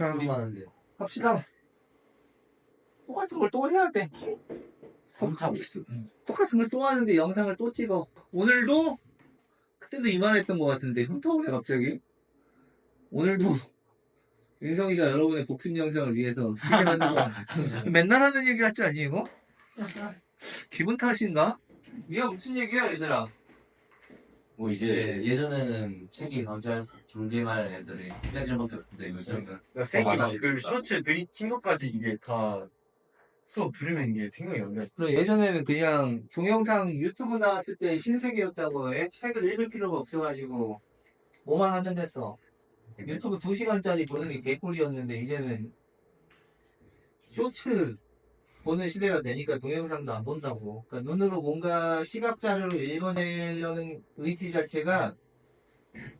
자, 우리 많은데. 합시다. 똑같은 걸 또 해야 돼. 엄청 있어. 똑같은 걸 또 하는데 영상을 또 찍어. 오늘도 그때도 이만했던 것 같은데 흠터오네 갑자기. 오늘도 윤성이가 여러분의 복습 영상을 위해서 거 맨날 하는 얘기 같지 않니 이거? 기분 탓인가? 이게 무슨 얘기야 얘들아? 뭐 이제 예전에는 책이 경찰 경쟁할 애들이 기자들밖에 없는데 요즘은 그러니까 맞지. 그 쇼츠 들이 친 것까지 이게 다 수업 들으면 이게 생각이 안 나. 그리고 예전에는 그냥 동영상 유튜브 나왔을 때 신세계였다고 애 책을 읽을 필요가 없어가지고 뭐만 하면 됐어. 유튜브 2시간짜리 보는 게 개꿀이었는데 이제는 쇼츠 보는 시대가 되니까 동영상도 안 본다고. 그러니까 눈으로 뭔가 시각 자료를 읽어내려는 의지 자체가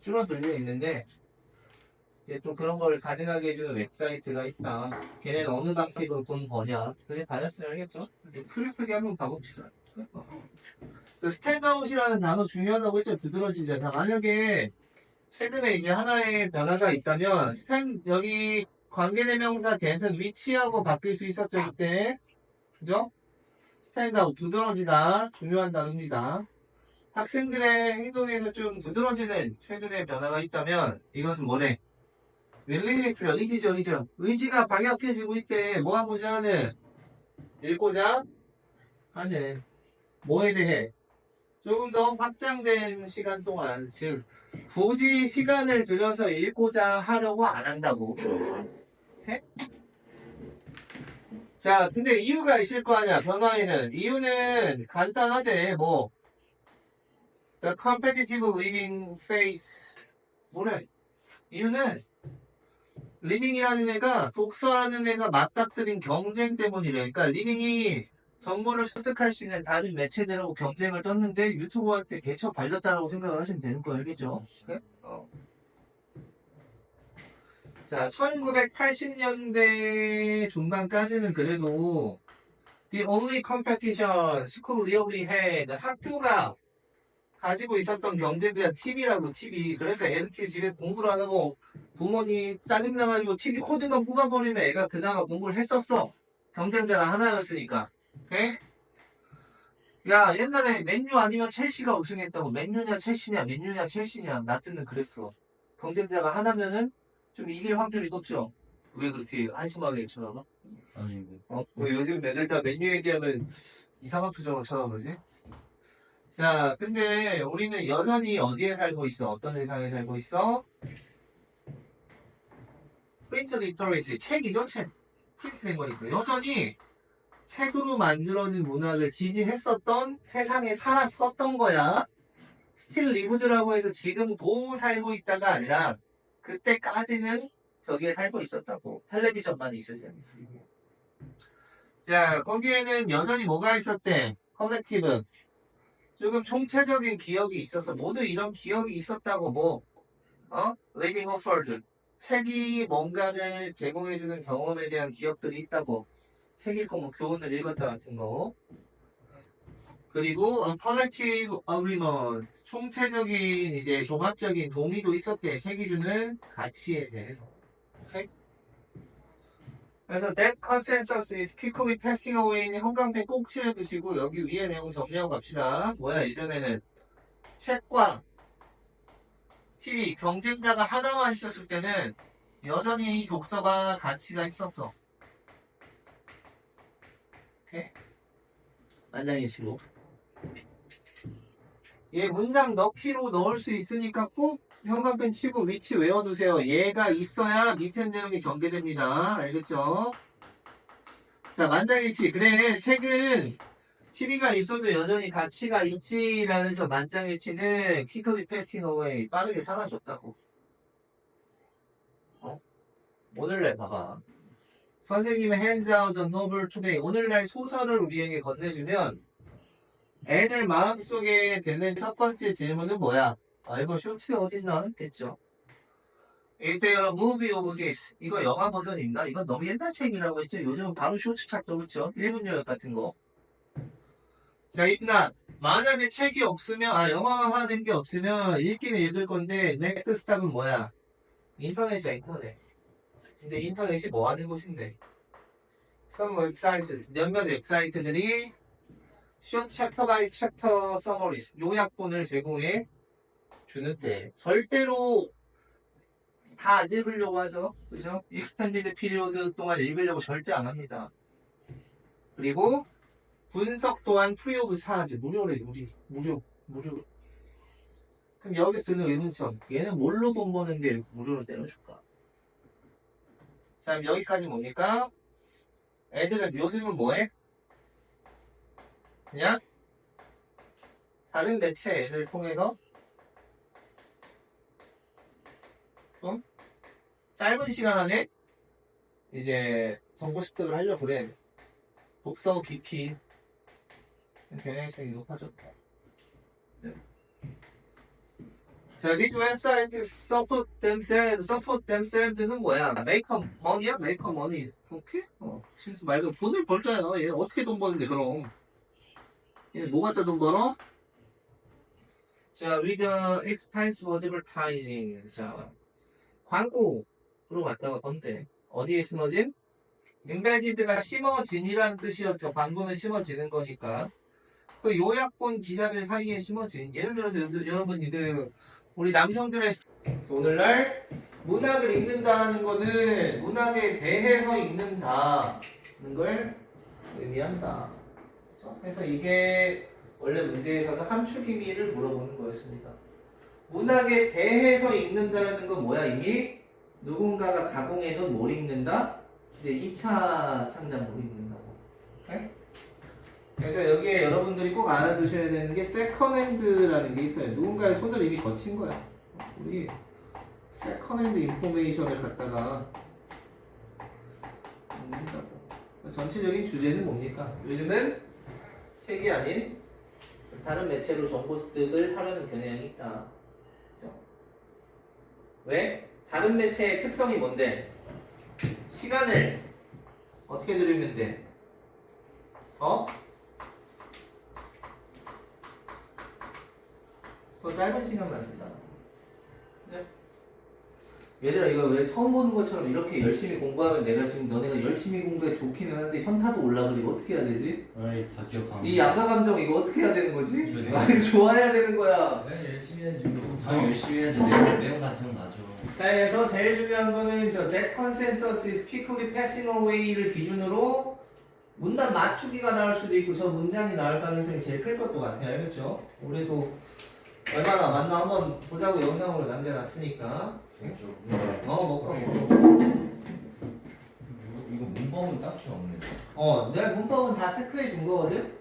줄어들려 있는데 이제 또 그런 걸 가능하게 해주는 웹사이트가 있다. 걔네는 어느 방식으로 돈 버냐. 그게 다였으면 알겠죠? 크게 크게 한번 봐봅시다. 그 스탠드아웃이라는 단어 중요하다고 했죠. 두드러지잖아. 만약에 최근에 이제 하나의 변화가 있다면 스탠 여기 관계대명사 대선 위치하고 바뀔 수 있었죠 이때 그죠? 스탠드아웃 두드러지다 중요한 단어입니다. 학생들의 행동에서 좀 두드러지는 최근의 변화가 있다면 이것은 뭐래? 윌링리스가 의지죠 의지죠 의지가 박약해지고 있대 뭐 하고자 하는 읽고자 하는 뭐에 대해 조금 더 확장된 시간 동안 즉 굳이 시간을 들여서 읽고자 하려고 안 한다고 해? 자 근데 이유가 있을 거 아니야 변화에는 이유는 간단하대 뭐 The competitive living phase 뭐래 이유는 리딩이라는 애가 독서라는 애가 맞닥뜨린 경쟁 때문이래. 그러니까 리딩이 정보를 습득할 수 있는 다른 매체들하고 경쟁을 떴는데 유튜브 할 때 개처 발렸다라고 생각을 하시면 되는 거 알겠죠? 네? 어. 자, 1980년대 중반까지는 그래도 The only competition school really had 학교가 가지고 있었던 경제가 TV라고 TV. 그래서 애들끼리 집에 공부를 안 하고 부모님이 짜증나가지고 TV 코드만 뽑아버리면 애가 그나마 공부를 했었어. 경쟁자가 하나였으니까. 오케이? 야, 옛날에 맨유 아니면 첼시가 우승했다고. 맨유냐 첼시냐, 맨유냐 첼시냐. 나 때는 그랬어. 경쟁자가 하나면은 좀 이길 확률이 높죠. 왜 그렇게 한심하게 쳐다봐? 아니 뭐 어? 왜 요즘 애들 다 맨유 얘기하면 이상한 표정을 쳐다보지? 자, 근데 우리는 여전히 어디에 살고 있어? 어떤 세상에 살고 있어? 프린트 리터레이시 책이죠, 책. 프린트 있어. 여전히 책으로 만들어진 문학을 지지했었던 세상에 살았었던 거야. 스틸 리브드라고 해서 지금 도 살고 있다가 아니라 그때까지는 저기에 살고 있었다고. 텔레비전만 있었지. 자, 거기에는 여전히 뭐가 있었대? 컬렉티브. 조금 총체적인 기억이 있어서 모두 이런 기억이 있었다고 뭐 어? 레이딩 오퍼드 책이 뭔가를 제공해주는 경험에 대한 기억들이 있다고 책 읽고 뭐 교훈을 읽었다 같은 거 그리고 컬렉티브 어그리먼트 총체적인 이제 종합적인 동의도 있었대 책이 주는 가치에 대해서 오케이? 그래서 that consensus is quickly passing away는 형광펜 꼭 칠해두시고 여기 위에 내용 정리하고 갑시다. 뭐야 예전에는 책과 TV 경쟁자가 하나만 있었을 때는 여전히 독서가 가치가 있었어. 오케이. 만장일치로. 얘 문장 넣기로 넣을 수 있으니까 꼭 형광펜 치고 위치 외워두세요. 얘가 있어야 밑에 내용이 전개됩니다. 알겠죠? 자, 만장일치. 그래, 책은 TV가 있어도 여전히 가치가 있지라는 저 만장일치는 quickly passing away. 빠르게 사라졌다고. 어? 오늘날 봐봐. 선생님의 hands out the novel today. 오늘날 소설을 우리에게 건네주면 애들 마음속에 드는 첫 번째 질문은 뭐야? 아, 이거 쇼츠 어딨나? 됐죠. Is there a movie of this? 이거 영화 버전인가? 이건 너무 옛날 책이라고 했죠. 요즘 바로 쇼츠 찾도 그렇죠. 1분 요약 같은 거. 자, 일단 만약에 책이 없으면 아 영화화된 게 없으면 읽기는 읽을 건데 넥스트 스탑은 뭐야? 인터넷이야 인터넷. 이제 인터넷이 뭐 하는 곳인데 some 웹사이트 몇몇 웹사이트들이 쇼 챕터 바이 챕터 서머리스 요약본을 제공해 주는데 절대로 다 안 읽으려고 하죠. 그죠? 익스텐디드 피리오드 동안 읽으려고 절대 안 합니다. 그리고 분석 또한 프리 오브 차지 무료래 무리. 무료 무료. 그럼 여기서 드는 의문점. 얘는 뭘로 돈 버는데 이렇게 무료로 때려줄까? 자 여기까지 뭡니까? 애들은 요즘은 뭐해? 그냥 다른 매체를 통해서 좀 짧은 시간 안에 이제 정보 습득을 하려고 그래 독서 깊이 변형성이 높아졌다. 네. 자, these websites support themselves, support themselves는 뭐야? make money야? make money. 오케이? 어, 진짜 말 그대로 돈을 벌잖아. 얘 어떻게 돈 버는데, 그럼. 얘뭐 갖다 돈 벌어? 자, with expense advertising. 자, 광고로 갖다가 번대. 어디에 심어진? embedded가 심어진이라는 뜻이었죠. 광고는 심어지는 거니까. 그 요약본 기사들 사이에 심어진. 예를 들어서 여- 여러분, 그, 우리 남성들의 시- 오늘날 문학을 읽는다는 거는 문학에 대해서 읽는다는 걸 의미한다. 그렇죠? 그래서 이게 원래 문제에서는 함축 의미를 물어보는 거였습니다. 문학에 대해서 읽는다는 건 뭐야 이미 누군가가 가공해둔 뭘 읽는다? 이제 2차 창작 뭘 읽는다고. 오케이? 그래서 여기에 여러분들이 꼭 알아두셔야 되는 게 세컨핸드라는 게 있어요. 누군가의 손을 이미 거친 거야. 우리 세컨핸드 인포메이션을 갖다가. 전체적인 주제는 뭡니까? 요즘은 책이 아닌 다른 매체로 정보 습득을 하려는 경향이 있다. 그죠? 왜? 다른 매체의 특성이 뭔데? 시간을 어떻게 들으면 돼? 어? 더 짧은 시간만 쓰잖아. 네? 얘들아 이거 왜 처음 보는 것처럼 이렇게 열심히 공부하면 내가 지금 너네가 열심히 공부해 좋기는 한데 현타도 올라 그리고 어떻게 해야 되지? 아이 다 기억하고 이 양가 감정 이거 어떻게 해야 되는 거지? 그래. 아 이거 좋아해야 되는 거야. 내가 열심히 해야지 뭐. 당연히 열심히 해야지 내용, 내용 다 기억나죠 자, 그래서 제일 중요한 거는 저 that consensus is quickly passing away를 기준으로 문단 맞추기가 나올 수도 있고 저 문장이 나올 가능성이 제일 클 것도 같아요. 알겠죠? 우리도 얼마나 맞나 한번 보자고 영상으로 남겨놨으니까. 어, 뭐 그럼 뭐. 이거 문법은 딱히 없네. 어, 내가 문법은 다 체크해 준 거거든?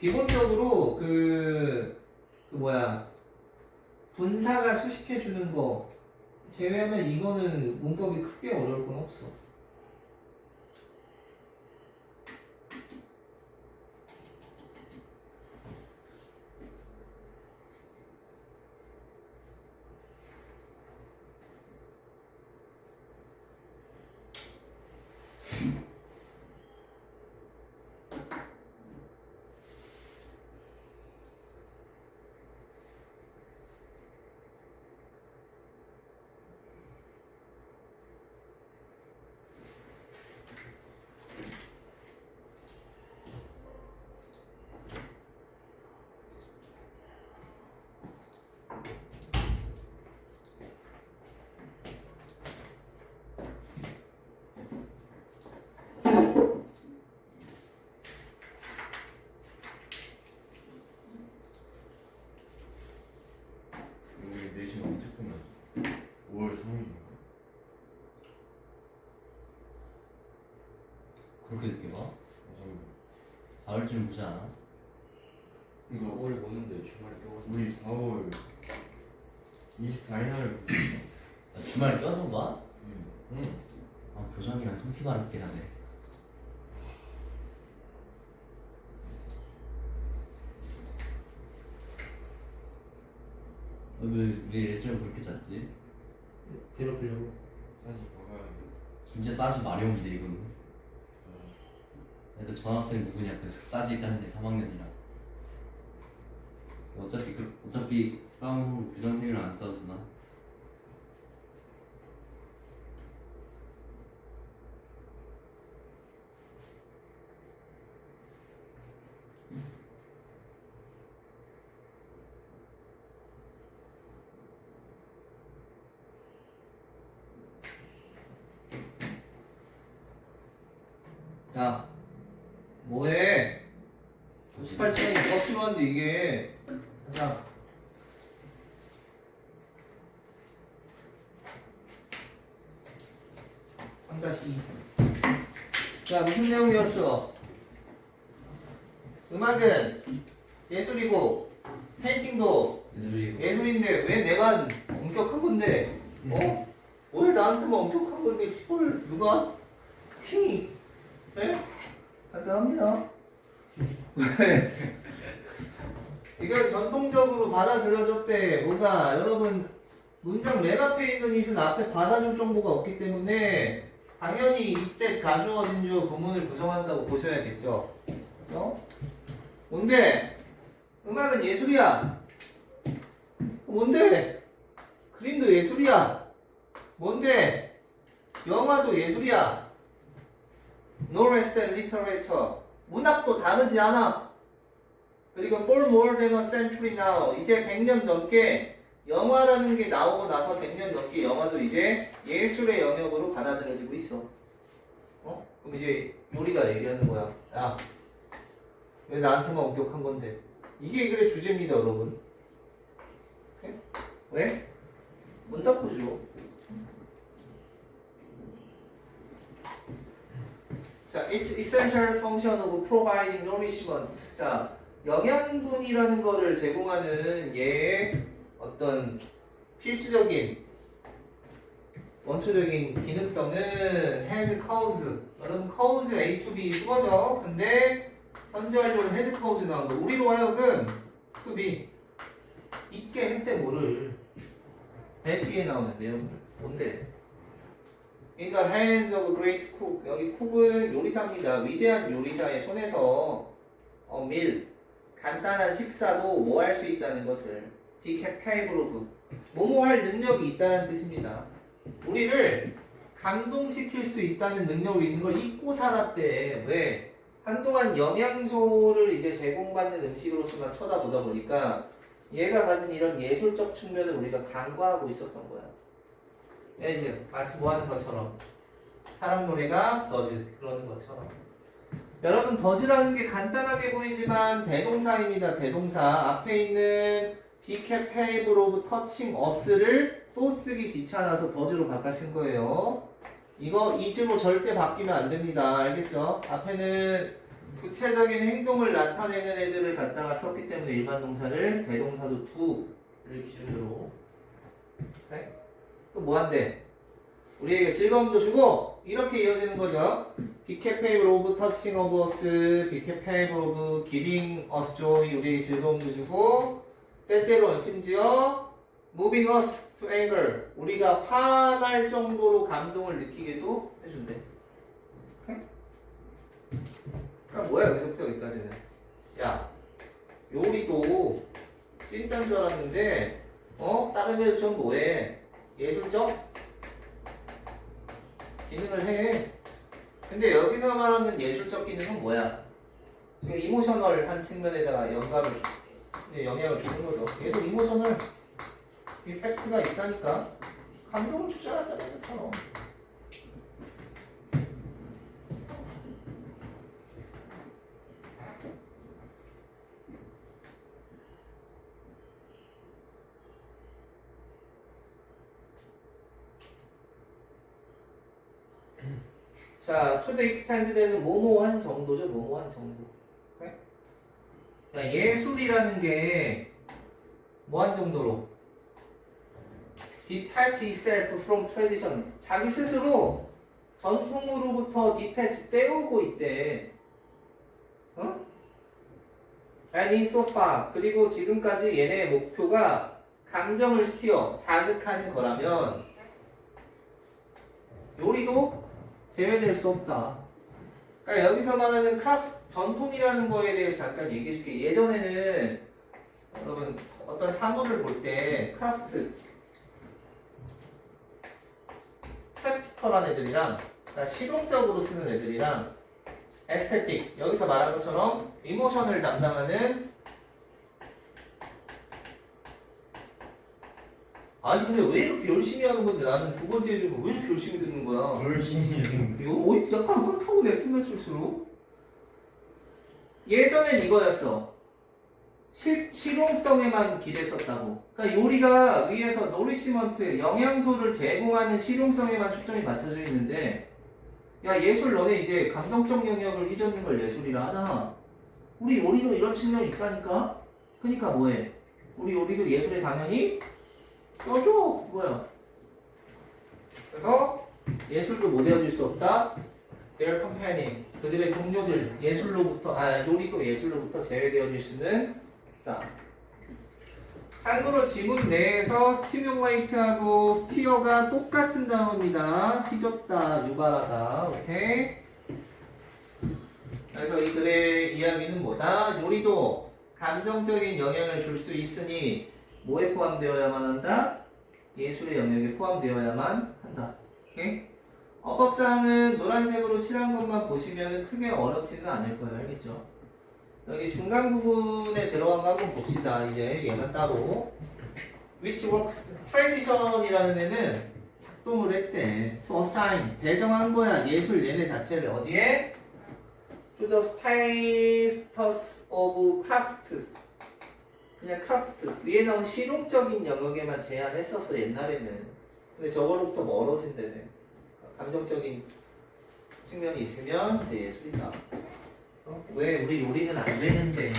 기본적으로 그, 그 뭐야, 분사가 수식해 주는 거 제외하면 이거는 문법이 크게 어려울 건 없어. 우리 내신 언제 끝나지? 5월 3일인가? 그렇게 늦게 봐? 좀 4월쯤 보지 않아? 이거 오늘 보는데 주말에 껴가지고 우리 4월 24일 날 아, 주말에 껴서 봐? 응. 아 교장이랑 통피만 있긴 하네 왜, 왜 일정을 그렇게 짰지? 괴롭히려고. 사실 봐봐야 돼. 진짜 싸지 마려운데 이거는 그러니까 전학생 누구냐 그 싸지 까는데 3학년이라 어차피 그 어차피 싸움 교장생이랑 안 싸우잖아 3-2. 자, 무슨 내용이었어? 음악은 예술이고, 페인팅도 예술이고. 예술인데, 왜 내가 엄격한 건데? 음. 어? 왜 나한테만 뭐 엄격한 건데, 술 누가? 킹이. 예? 간단합니다. 이걸 전통적으로 받아들여졌대. 뭔가 여러분 문장 맨 앞에 있는 이은 앞에 받아줄 정보가 없기 때문에 당연히 이때 가주어 진 주 구문을 구성한다고 보셔야겠죠. 어? 뭔데? 음악은 예술이야. 뭔데? 그림도 예술이야. 뭔데? 영화도 예술이야. No less than literature. 문학도 다르지 않아. 그리고 for more than a century now. 이제 100년 넘게 영화라는 게 나오고 나서 100년 넘게 영화도 이제 예술의 영역으로 받아들여지고 있어. 어? 그럼 이제 요리가 얘기하는 거야. 야, 왜 나한테만 엄격한 건데? 이게 그래 주제입니다, 여러분. 왜? 문 닫고 줘. 자, essential function of providing nourishment. 자, 영양분이라는 거를 제공하는 얘의 어떤 필수적인 원초적인 기능성은 has cause. 여러분 cause A to B 그거죠. 근데 현재 완료는 has cause 나온 거. 우리로 하여금 to be 있게 했대 뭐를 배 뒤에 나오는 내용을 뭔데? 그러니까 hands of a great cook 여기 쿡은 요리사입니다. 위대한 요리사의 손에서 어, 밀 간단한 식사도 뭐 할 수 있다는 것을 of 뭐뭐 할 능력이 있다는 뜻입니다. 우리를 감동시킬 수 있다는 능력이 있는 걸 잊고 살았대. 왜? 한동안 영양소를 이제 제공받는 음식으로서만 쳐다보다 보니까 얘가 가진 이런 예술적 측면을 우리가 간과하고 있었던 거야. 예지 마치 뭐 하는 것처럼 사람 노래가 더즈 그러는 것처럼. 여러분 더즈라는 게 간단하게 보이지만 대동사입니다. 대동사 앞에 있는 capable of touching us를 또 쓰기 귀찮아서 더즈로 바꿔 쓴 거예요. 이거 이즈로 절대 바뀌면 안 됩니다. 알겠죠? 앞에는 구체적인 행동을 나타내는 애들을 갖다가 썼기 때문에 일반 동사를 대동사도 do를 기준으로 네? 또 뭐 한대? 우리에게 즐거움도 주고 이렇게 이어지는 거죠. Of touching of us, be capable of giving us joy 우리에게 즐거움도 주고 때때론 심지어 moving us to anger. 우리가 화날 정도로 감동을 느끼게도 해준대. 그럼 뭐야 여기서부터 여기까지는? 야 요리도 찐딴 줄 알았는데 어? 다른 애들처럼 뭐해? 예술적? 기능을 해. 근데 여기서 말하는 예술적 기능은 뭐야? 이모셔널한 측면에다가 영감을 주, 네, 영향을 주는 거죠 얘도 이모셔널 이펙트가 있다니까 감동을 주지 않았다는 것처럼 자, extent 되는 뭐뭐한 정도죠. 뭐뭐한 정도. 자, 예술이라는 게 뭐 한 정도로? detach itself from tradition. 자기 스스로 전통으로부터 detach 떼우고 있대. 어? and in so far. 그리고 지금까지 얘네의 목표가 감정을 스티어, 자극하는 거라면 요리도 제외될 수 없다. 그러니까 여기서 말하는 크라프트 전통이라는 거에 대해서 잠깐 얘기해 줄게. 예전에는 여러분 어떤 사물을 볼 때 크라프트 프랙티컬한 애들이랑 그러니까 실용적으로 쓰는 애들이랑 에스테틱 여기서 말한 것처럼 이모션을 담당하는 아니 근데 왜 이렇게 열심히 하는 건데? 나는 두 번째 이름을 왜 이렇게 열심히 듣는 거야? 열심히 이거 어, 약간 내 쓰면 쓸수록? 예전엔 이거였어. 실, 실용성에만 기댔었다고. 그러니까 요리가 위에서 노리시먼트 영양소를 제공하는 실용성에만 초점이 맞춰져 있는데 야 예술 너네 이제 감정적 영역을 휘젓는 걸 예술이라 하잖아. 우리 요리도 이런 측면이 있다니까? 그러니까 뭐해? 우리 요리도 예술에 당연히 껴줘 뭐야 그래서 예술도 못 외워줄 수 없다. Their companion. 그들의 동료들 예술로부터 아 요리도 예술로부터 제외되어질 수는 없다. 참고로 지문 내에서 스티뮬레이트하고 스티어가 똑같은 단어입니다. 휘젓다, 유발하다. 오케이. 그래서 이들의 이야기는 뭐다? 요리도 감정적인 영향을 줄 수 있으니 뭐에 포함되어야만 한다? 예술의 영역에 포함되어야만 한다. 오케이? 어법사항은 노란색으로 칠한 것만 보시면 크게 어렵지는 않을 거예요. 알겠죠? 여기 중간 부분에 들어간 거 한번 봅시다. 이제 얘가 따로. Which works tradition이라는 애는 작동을 했대. To assign. 배정한 거야. 예술 얘네 자체를 어디에? To the status of craft. 그냥 크라프트. 위에 나온 실용적인 영역에만 제한했었어, 옛날에는. 근데 저거로부터 멀어진다네. 감정적인 측면이 있으면 이제 예술이다. 어? 왜 우리 요리는 안 되는데?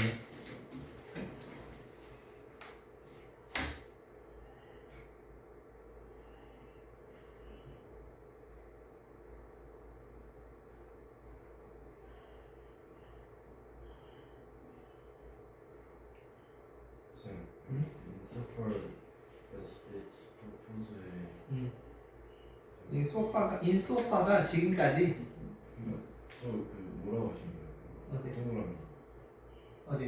쌤 응? 인서펄 스피치 프로포즈에 음. 인소파가 인 소파가 지금까지 저그 뭐라고 하신 거예요? 어디? 동그라미 어디?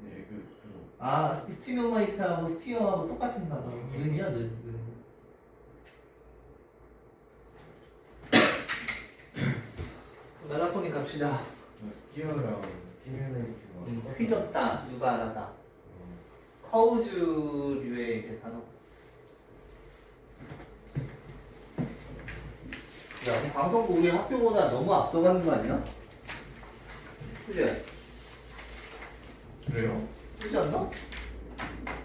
네그 그거 아 스티노마이트하고 스티어하고 똑같은 단어. 는이야 는. 는. 멜라토닌 갑시다. 그 스티어랑 스티뮬레이트가 음, 똑같아요. 휘젓다, 유발하다. 어, 커우즈류의 이제 단어. 야, 방송국 우리 학교보다 너무 앞서가는 거 아니야? 그지? 그래요? 그지 않나?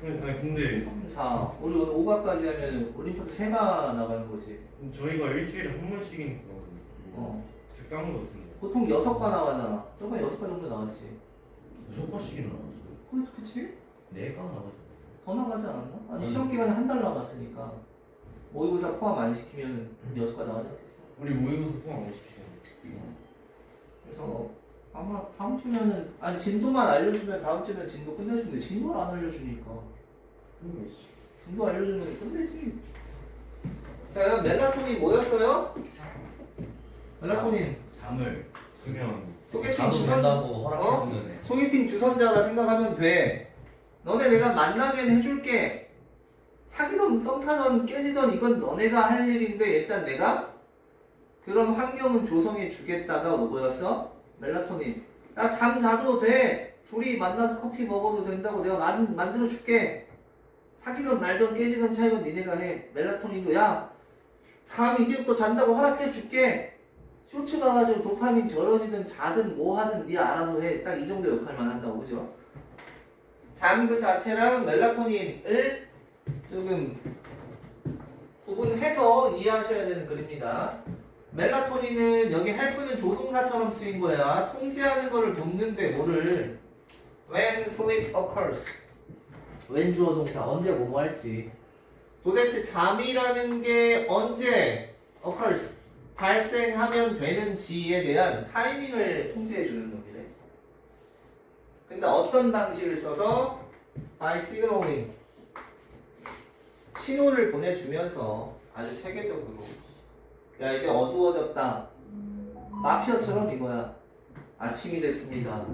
아니, 아니 근데 3, 4. 우리 오늘 5가까지 하면 올림피아드 3가 나가는 거지. 저희가 일주일에 한 번씩이니까 어. 적당한 거 같은데 보통 6가 나가잖아. 저번에 6가 정도 나왔지. 무슨 번씩이나 나왔어? 그, 그치? 내가 나가지고 더 나가지 않았나? 아니, 음. 시험 기간이 한 달 남았으니까. 모의고사 포함 안 시키면 6가 나가지 않겠어. 우리 모의고사 포함 안 시키잖아 그래서 아마 다음 주면은 아니 진도만 알려주면 다음 주면 진도 끝내주는데 진도를 안 알려주니까. 그런 거 있어 진도 알려주면 끝내지. 자 멜라토닌 뭐였어요? 멜라토닌. 잠을 수면. 소개팅 자도 주선 된다고 허락해주면 해. 소개팅 주선자라 생각하면 돼. 너네 내가 만나면 해줄게. 사귀던 썸 타던 깨지던 이건 너네가 할 일인데 일단 내가 그런 환경은 조성해 주겠다가 뭐였어? 멜라토닌. 나 잠 자도 돼. 둘이 만나서 커피 먹어도 된다고 내가 만, 만들어 줄게. 사귀던 말던 깨지던 차이건 니네가 해. 멜라토닌도 야, 잠 이제부터 잔다고 허락해 줄게. 쇼츠 가가지고 도파민 절어지든 자든 뭐 하든 네 알아서 해. 딱 이 정도 역할만 한다고 그죠? 잠 그 자체랑 멜라토닌을 조금 구분해서 이해하셔야 되는 글입니다. 멜라토닌은 여기 헬프는 조동사처럼 쓰인 거야. 통제하는 거를 돕는데 뭐를? When sleep occurs. When 주어 동사 언제 뭐뭐 할지. 도대체 잠이라는 게 언제 occurs? 발생하면 되는지에 대한 타이밍을 통제해 주는 놈이래. 근데 어떤 방식을 써서? By signaling. 신호를 보내주면서 아주 체계적으로 야 이제 어두워졌다. 마피아처럼 이거야. 아침이 됐습니다.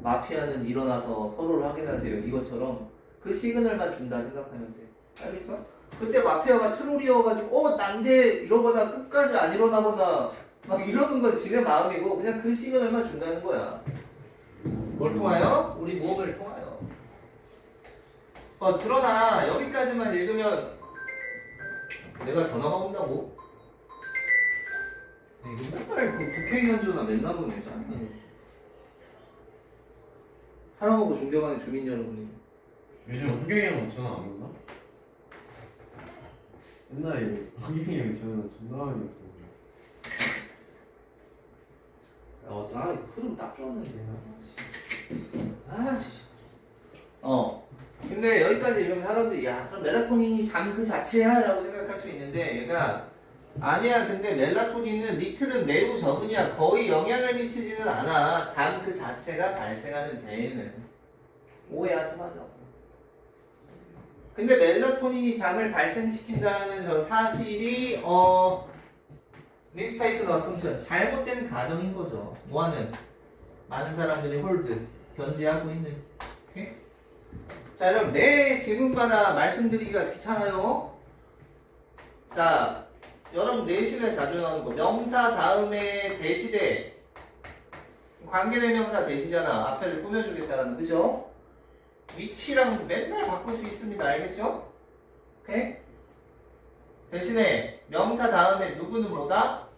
마피아는 일어나서 서로를 확인하세요. 이것처럼 그 시그널만 준다 생각하면 돼. 알겠죠? 그때 마피아가 트롤이어가지고 어 난데 이러거나 끝까지 안 일어나거나 막 이러는 건 지네 마음이고 그냥 그 시그널만 준다는 거야. 뭘 통하여? 우리 몸을 통하여. 어, 그러나. 여기까지만 읽으면 내가 전화가 온다고? 이거 맨날 그 국회의원 전화 맨날 오네 참. 사랑하고 존경하는 주민 여러분이 요즘 은경이 형은 전화 안 온다? 옛날에 은경이 형이 전화 존나 많이 했어. 어, 아, 흐름 딱 좋았는데. 아씨. 어. 근데 여기까지 읽으면 사람들이, 야, 그럼 멜라토닌이 잠 그 자체야? 라고 생각할 수 있는데, 얘가, 아니야. 근데 멜라토닌은 리틀은 매우 적으냐. 거의 영향을 미치지는 않아. 잠 그 자체가 발생하는 데에는. 오해하지 말라고. 근데 멜라토닌이 잠을 발생시킨다는 저 사실이, 어, 미스테이크 어썸션 잘못된 가정인 거죠. 뭐하는 많은 사람들이 홀드 견지하고 있는. 오케이? 자, 그럼 내 질문마다 말씀드리기가 귀찮아요. 자, 여러분 내신에 자주 나오는 거 명사 다음에 대시대 관계대명사 대시잖아. 앞에를 꾸며주겠다라는 그죠? 위치랑 맨날 바꿀 수 있습니다. 알겠죠? 오케이? 대신에 명사 다음에 누구는 뭐다?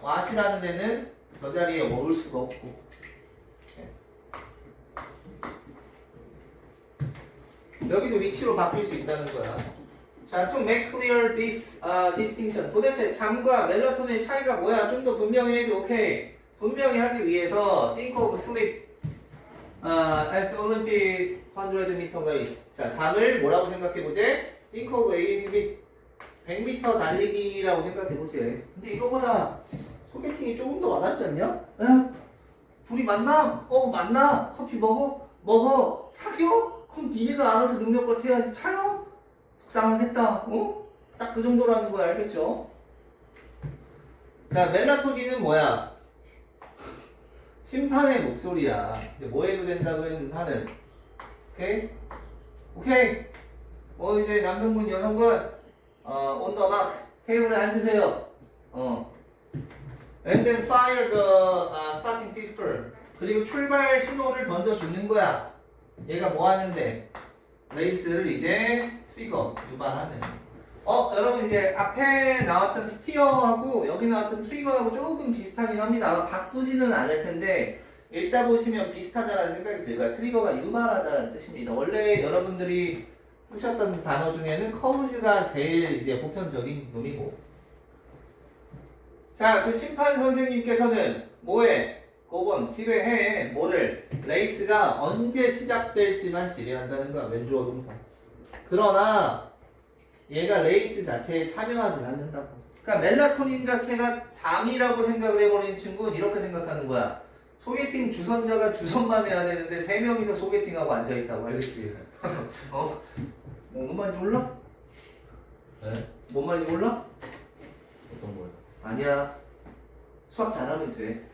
와시라는 애는 저 자리에 올 수가 없고 여기도 위치로 바뀔 수 있다는 거야. 자, to make clear this uh, distinction. 도대체 잠과 멜라토닌의 차이가 뭐야? 좀 더 분명히 해줘. 오케이. 분명히 하기 위해서 think of sleep uh, as the Olympic 100 meter race. 자, 잠을 뭐라고 생각해보지? think of AHB 100m 달리기라고 생각해보지. 근데 이거보다 소개팅이 조금 더 와닿지 않냐? 야, 둘이 만나? 어, 만나? 커피 먹어? 먹어? 사겨? 그럼 니네가 알아서 능력껏 해야지. 차요? 속상하겠다. 어? 딱 그 정도라는 거야. 알겠죠? 자, 멜라토닌은 뭐야? 심판의 목소리야. 이제 뭐 해도 된다고 하는. 오케이? 오케이? 어, 이제 남성분, 여성분, 어, 온더막 테이블에 앉으세요. 어. And then fire the uh, starting pistol. 그리고 출발 신호를 던져주는 거야. 얘가 뭐 하는데? 레이스를 이제 트리거, 유발하는. 어, 여러분 이제 앞에 나왔던 스티어하고 여기 나왔던 트리거하고 조금 비슷하긴 합니다. 바꾸지는 않을 텐데 읽다 보시면 비슷하다라는 생각이 들고요. 트리거가 유발하다는 뜻입니다. 원래 여러분들이 쓰셨던 단어 중에는 커브즈가 제일 이제 보편적인 놈이고. 자, 그 심판 선생님께서는 뭐해? 그건 지배해. 뭐를? 레이스가 언제 시작될지만 지배한다는 거야. 왼주어 동사. 그러나 얘가 레이스 자체에 참여하진 않는다고. 그러니까 멜라토닌 자체가 잠이라고 생각을 해버리는 친구는 이렇게 생각하는 거야. 소개팅 주선자가 주선만 해야 되는데 세 명이서 소개팅하고 앉아 있다고 알겠지? 어? 뭐, 뭔 말인지 몰라? 네? 뭔 말인지 몰라? 어떤 거요? 아니야. 수학 잘하면 돼.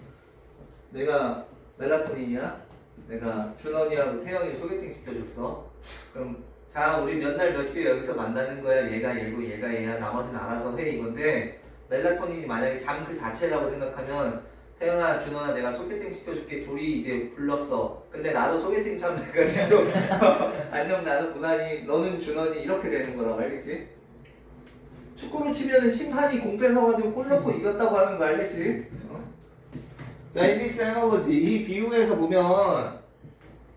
내가 멜라토닌이야. 내가 준원이하고 태영이 소개팅 시켜줬어. 그럼 자 우리 몇 날 몇 시에 여기서 만나는 거야. 얘가 얘고 얘가 얘야. 나머지는 알아서 해 이건데 멜라토닌이 만약에 잠 그 자체라고 생각하면 태영아 준원아 내가 소개팅 시켜줄게. 둘이 이제 불렀어. 근데 나도 소개팅 참여해가지고 안녕 나는 구난이 너는 준원이 이렇게 되는 거라고 알겠지? 축구를 치면은 심판이 공 뺏어가지고 골 넣고 이겼다고 하는 거 알겠지? 어? 자, in this analogy, 이 비유에서 보면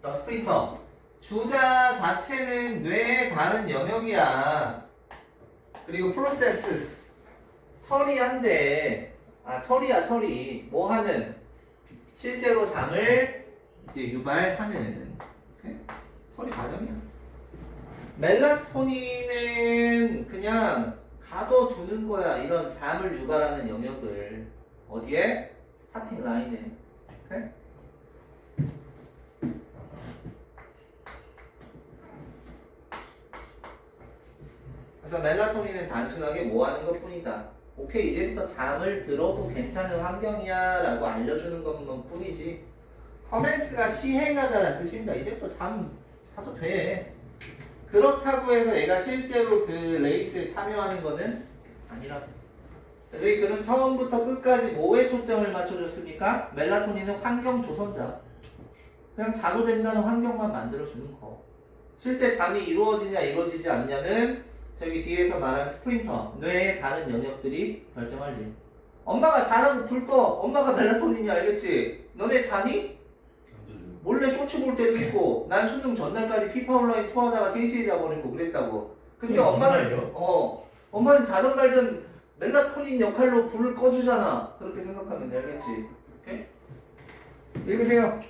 더 스프린터 주자 자체는 뇌의 다른 영역이야. 그리고 processes 처리한대. 아 처리야 처리. 뭐 하는? 실제로 잠을 이제 유발하는 오케이? 처리 과정이야. 멜라토닌은 그냥 가둬두는 거야. 이런 잠을 유발하는 영역을. 어디에? 스타팅 라인에. 오케이? 그래서 멜라토닌은 단순하게 뭐 하는 것 뿐이다. 오케이, 이제부터 잠을 들어도 괜찮은 환경이야 라고 알려주는 것만 뿐이지. 커맨스가 시행하다라는 뜻입니다. 이제부터 잠 자도 돼. 그렇다고 해서 얘가 실제로 그 레이스에 참여하는 거는 아니라고. 그래서 이 글은 처음부터 끝까지 뭐에 초점을 맞춰줬습니까? 멜라토닌은 환경 조선자. 그냥 자도 된다는 환경만 만들어주는 거. 실제 잠이 이루어지냐 이루어지지 않냐는 저기 뒤에서 말한 스프린터, 뇌의 다른 영역들이 결정할 일. 엄마가 자라고 불 꺼. 엄마가 멜라토닌이 알겠지? 너네 자니? 몰래 쇼츠 볼 때도 있고, 난 수능 전날까지 피파 온라인 투하다가 3시에 자버리고 그랬다고. 근데 그게 엄마는? 어, 엄마는 자던 말든 멜라토닌 역할로 불을 꺼주잖아. 그렇게 생각하면 돼, 알겠지? 오케이? 읽으세요.